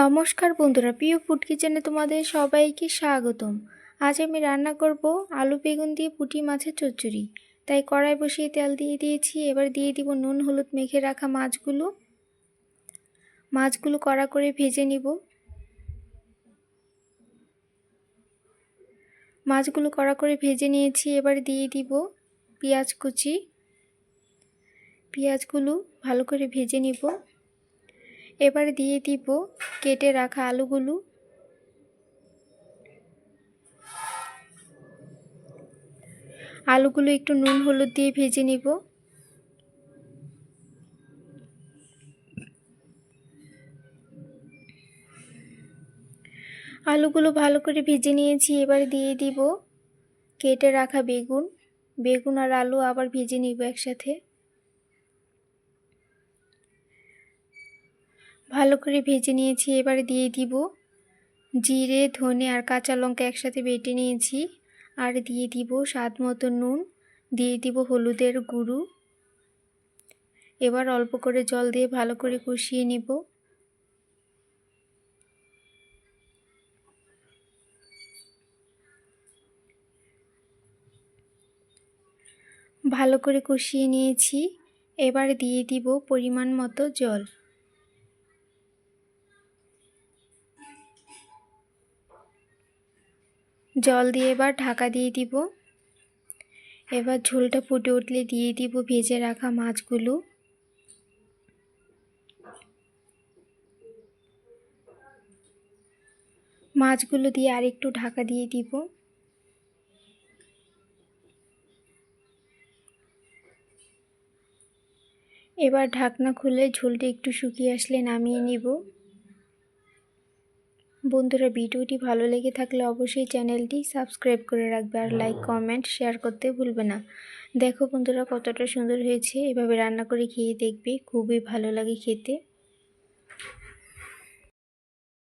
নমস্কার বন্ধুরা, প্রিয় ফুড কিচেনে তোমাদের সবাইকে স্বাগতম। আজ আমি রান্না করব আলু বেগুন দিয়ে পুঁটি মাছের চচ্চড়ি। তাই কড়াই বসিয়ে তেল দিয়ে দিয়েছি, এবার দিয়ে দিব নুন, হলুদ মেখে রাখা মাছগুলো। মাছগুলো কড়া করে ভেজে নিব। মাছগুলো কড়া করে ভেজে নিয়েছি, এবার দিয়ে দিব পেঁয়াজ কুচি। পেঁয়াজগুলো ভালো করে ভেজে নিব। এবার দিয়ে দিব কেটে রাখা আলুগুলো। আলুগুলো একটু নুন, হলুদ দিয়ে ভেজে নিব। আলুগুলো ভালো করে ভেজে নিয়েছি, এবার দিয়ে দিব কেটে রাখা বেগুন। বেগুন আর আলু আবার ভেজে নিব একসাথে। ভালো করে ভেজে নিয়েছি, এবার দিয়ে দিব জিরে, ধনে আর কাঁচা লঙ্কা একসাথে বেটে নিয়েছি। আর দিয়ে দিব স্বাদ মতো নুন, দিয়ে দিব হলুদের গুঁড়ো। এবার অল্প করে জল দিয়ে ভালো করে কষিয়ে নিব। ভালো করে কষিয়ে নিয়েছি। এবার দিয়ে দিব পরিমাণ মতো জল। জল দিয়ে এবার ঢাকা দিয়ে দিব। এবার ঝোলটা ফুটে উঠলে দিয়ে দিব ভেজে রাখা মাছগুলো। মাছগুলো দিয়ে আরেকটু ঢাকা দিয়ে দিব। এবার ঢাকনা খুলে ঝোলটা একটু শুকিয়ে আসলে নামিয়ে নিব। বন্ধুরা ভিডিওটি ভালো লেগে থাকলে অবশ্যই চ্যানেলটি সাবস্ক্রাইব করে রাখবে আর লাইক কমেন্ট শেয়ার করতে ভুলবে না। দেখো বন্ধুরা কতটা সুন্দর হয়েছে। এভাবে রান্না করে খেয়ে দেখবে খুবই ভালো লাগে খেতে।